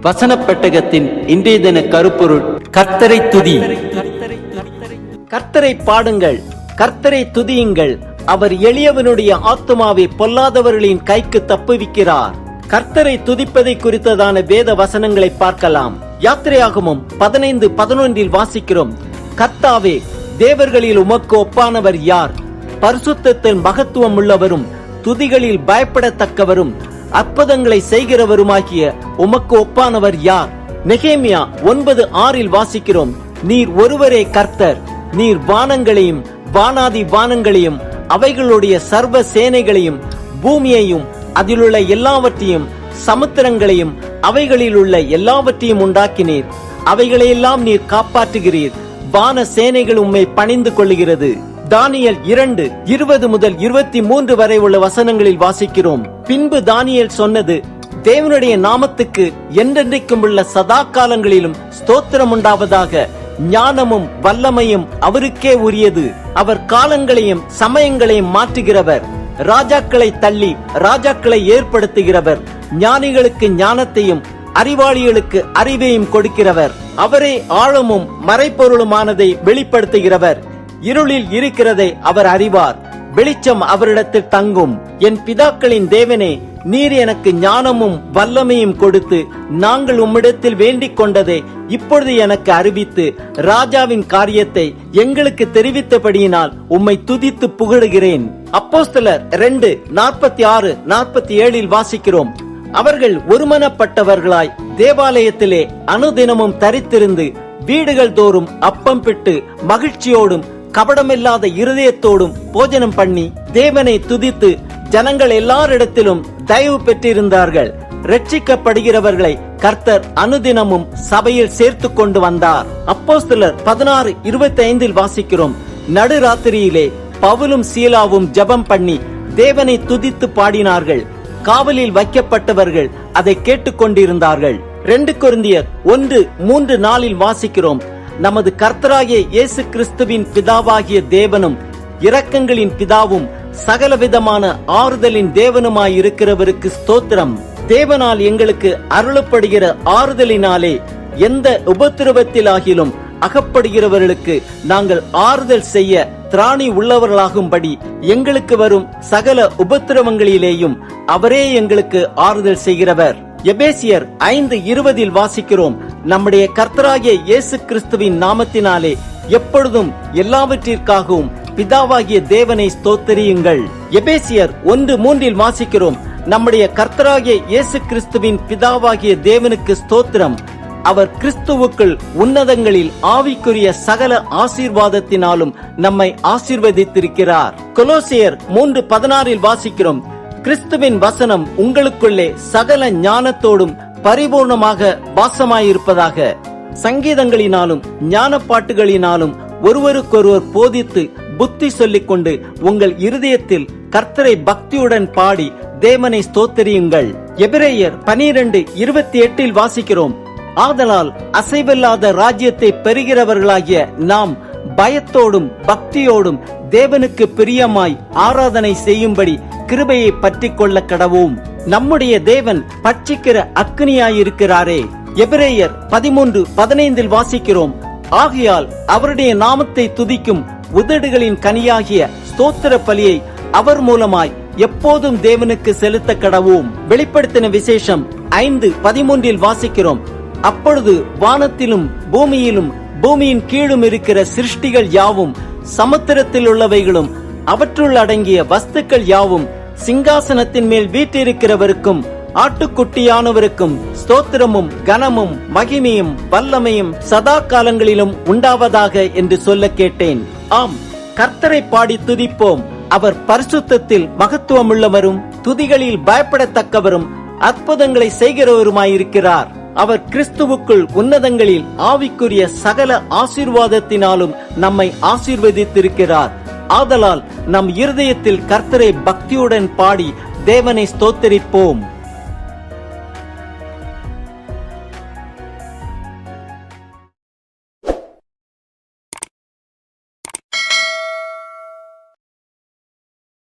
வசன பெட்டகத்தின் இன்றைய தின கருப்பொருள் கர்த்தரை துதி. கர்த்தரை பாடுங்கள் கர்த்தரை துதியுங்கள். அவர் எளியவனுடைய ஆத்துமாவை பொல்லாதவர்களின் கைக்கு தப்புவிக்கிறார். கர்த்தரை துதிப்பதை குறித்ததான வேத வசனங்களை பார்க்கலாம். யாத்திரையாகமும் பதினைந்து பதினொன்றில் வாசிக்கிறோம். கர்த்தாவே தேவர்களில் உமக்கு ஒப்பானவர் யார்? பரிசுத்தத்தில் மகத்துவம் உள்ளவரும் துதிகளில் பயப்படத்தக்கவரும் அற்புதங்களை செய்கிறவருமாகிய உமக்கு ஒப்பானவர் யார்? நெகேமியா ஒன்பது ஆறில் வாசிக்கிறோம். நீர் ஒருவரே கர்த்தர். நீர் வானங்களையும் வானாதி வானங்களையும் அவைகளுடைய சர்வ சேனைகளையும் பூமியையும் அதிலுள்ள எல்லாவற்றையும் சமுத்திரங்களையும் அவைகளில் உள்ள எல்லாவற்றையும் உண்டாக்கினீர். அவைகளையெல்லாம் நீர் காப்பாற்றுகிறீர். வான சேனைகள் உம்மை பணிந்து கொள்ளுகிறது. தானியல் இரண்டு இருபது முதல் இருபத்தி மூன்று வரை உள்ள வசனங்களில் வாசிக்கிறோம். பின்பு தானியல் சொன்னது தேவனுடைய நாமத்துக்கு என்றென்றைக்கும் உள்ள சதா காலங்களிலும் ஸ்தோத்திரம் உண்டாவதாக ஞானமும் வல்லமையும் அவருக்கே உரியது. அவர் காலங்களையும் சமயங்களையும் மாற்றுகிறவர். ராஜாக்களை தள்ளி ராஜாக்களை ஏற்படுத்துகிறவர். ஞானிகளுக்கு ஞானத்தையும் அறிவாளிகளுக்கு அறிவையும் கொடுக்கிறவர். அவரே ஆழமும் மறைப்பொருளுமானதை வெளிப்படுத்துகிறவர். இருளில் இருக்கிறதை அவர் அறிவார். வெளிச்சம் அவரிடத்தில் தங்கும். என் பிதாக்களின் தேவனே நீர் எனக்கு ஞானமும் வல்லமையும் கொடுத்து நாங்கள் உம்மிடத்தில் வேண்டிக் கொண்டதை இப்பொழுது எனக்கு அறிவித்து ராஜாவின் காரியத்தை எங்களுக்கு தெரிவித்தபடியினால் உம்மை துதித்து புகழுகிறேன் அப்போஸ்தலர் ரெண்டு நாற்பத்தி ஆறு நாற்பத்தி ஏழில் வாசிக்கிறோம். அவர்கள் ஒருமனப்பட்டவர்களாய் தேவாலயத்திலே அனுதினமும் தரித்திருந்து வீடுகள் தோறும் அப்பம் பிட்டு மகிழ்ச்சியோடும் கபடமில்லாத இருதயத்தோடும் போஜனம் பண்ணி தேவனை துதித்து ஜனங்கள் எல்லாரிடத்திலும் தயவு பெற்றிருந்தார்கள். ரட்சிக்கப்படுகிறவர்களை கர்த்தர் அனுதினமும் சபையில் சேர்த்து கொண்டு வந்தார். அப்போஸ்தலர் பதினாறு இருபத்தி ஐந்தில் வாசிக்கிறோம். நடுராத்திரியிலே பவுலும் சீலாவும் ஜெபம் பண்ணி தேவனை துதித்து பாடினார்கள். காவலில் வைக்கப்பட்டவர்கள் அதை கேட்டுக்கொண்டிருந்தார்கள். ரெண்டு குருந்தியர் ஒன்று மூன்று நாளில் வாசிக்கிறோம். நமது கர்த்தராகிய இயேசு கிறிஸ்துவின் பிதாவாகிய தேவனும் இரக்கங்களின் பிதாவும் சகலவிதமான ஆறுதலின் தேவனுமாயிருக்கிறவருக்கு ஸ்தோத்திரம். தேவனால் எங்களுக்கு அருளப்படுகிற ஆறுதலினாலே எந்த உபத்திரவத்திலாகிலும் அகப்படுகிறவர்களுக்கு நாங்கள் ஆறுதல் செய்ய திராணி உள்ளவர்களாகும்படி எங்களுக்கு வரும் சகல உபத்திரவங்களிலேயும் அவரே எங்களுக்கு ஆறுதல் செய்கிறவர். எபேசியர் ஐந்து இருபதில் வாசிக்கிறோம். நம்முடைய கர்த்தராகிய இயேசு கிறிஸ்துவின் நாமத்தினாலே எப்பொழுதும் எல்லாவற்றிற்காகவும் பிதாவாகிய தேவனை ஸ்தோத்தரியுங்கள். எபேசியர் ஒன்று மூன்றில் வாசிக்கிறோம். நம்முடைய கர்த்தராகிய இயேசு கிறிஸ்துவின் பிதாவாகிய தேவனுக்கு ஸ்தோத்திரம். அவர் கிறிஸ்துவுக்குள் உன்னதங்களில் ஆவிக்குரிய சகல ஆசீர்வாதத்தினாலும் நம்மை ஆசீர்வதித்திருக்கிறார். கொலோசியர் மூன்று பதினாறில் வாசிக்கிறோம். கிறிஸ்துவின் வசனம் உங்களுக்குள்ளே சகல ஞானத்தோடும் பரிபூர்ணமாக பாசமாயிருப்பதாக சங்கீதங்களினாலும் ஞான பாட்டுகளினாலும் ஒருவருக்கொருவர் போதித்து புத்தி சொல்லிக் கொண்டு உங்கள் இருதயத்தில் கர்த்தரை பக்தியுடன் பாடி தேவனை ஸ்தோத்தரியுங்கள். எபிரேயர் பனிரெண்டு இருபத்தி எட்டில் வாசிக்கிறோம். ஆதலால் அசைவில்லாத ராஜ்யத்தை பெறுகிறவர்களாகிய நாம் பயத்தோடும் பக்தியோடும் தேவனுக்கு பிரியமாய் ஆராதனை செய்யும்படி கிருபையை பற்றி கொள்ள கடவோம். நம்முடைய தேவன் பட்சிக்கிற அக்னியாயிருக்கிறாரே எபிரேயர் பதிமூன்று பதினைந்தில் வாசிக்கிறோம். ஆகையால் அவருடைய நாமத்தை துதிக்கும் உதடுகளின் கனியாகிய ஸ்தோத்திர பலியை அவர் மூலமாய் எப்போதும் தேவனுக்கு செலுத்த கடவோம் வெளிப்படுத்தின விசேஷம் ஐந்து பதிமூன்றில் வாசிக்கிறோம். அப்பொழுது வானத்திலும் பூமியிலும் பூமியின் கீழும் இருக்கிற சிருஷ்டிகள் யாவும் சமுத்திரத்தில் உள்ளவைகளும் அவற்றுள் அடங்கிய வஸ்துக்கள் யாவும் சிங்காசனத்தின் மேல் வீட்டிருக்கிறவருக்கும் ஆட்டுக்குட்டியானவருக்கும் ஸ்தோத்திரமும் கனமும் மகிமையும் வல்லமையும் சதா காலங்களிலும் உண்டாவதாக என்று சொல்ல கேட்டேன். ஆம் கர்த்தரை பாடி துதிப்போம். அவர் பரிசுத்தத்தில் மகத்துவமுள்ளவரும் துதிகளில் பயப்படத்தக்கவரும் அற்புதங்களை செய்கிறவருமாயிருக்கிறார். அவர் கிறிஸ்துவுக்குள் உன்னதங்களில் ஆவிக்குரிய சகல ஆசீர்வாதத்தினாலும் நம்மை ஆசீர்வதித்திருக்கிறார். ஆதலால் நம் இருதயத்தில் கர்த்தரை பக்தியுடன் பாடி தேவனை ஸ்தோத்தரிப்போம்.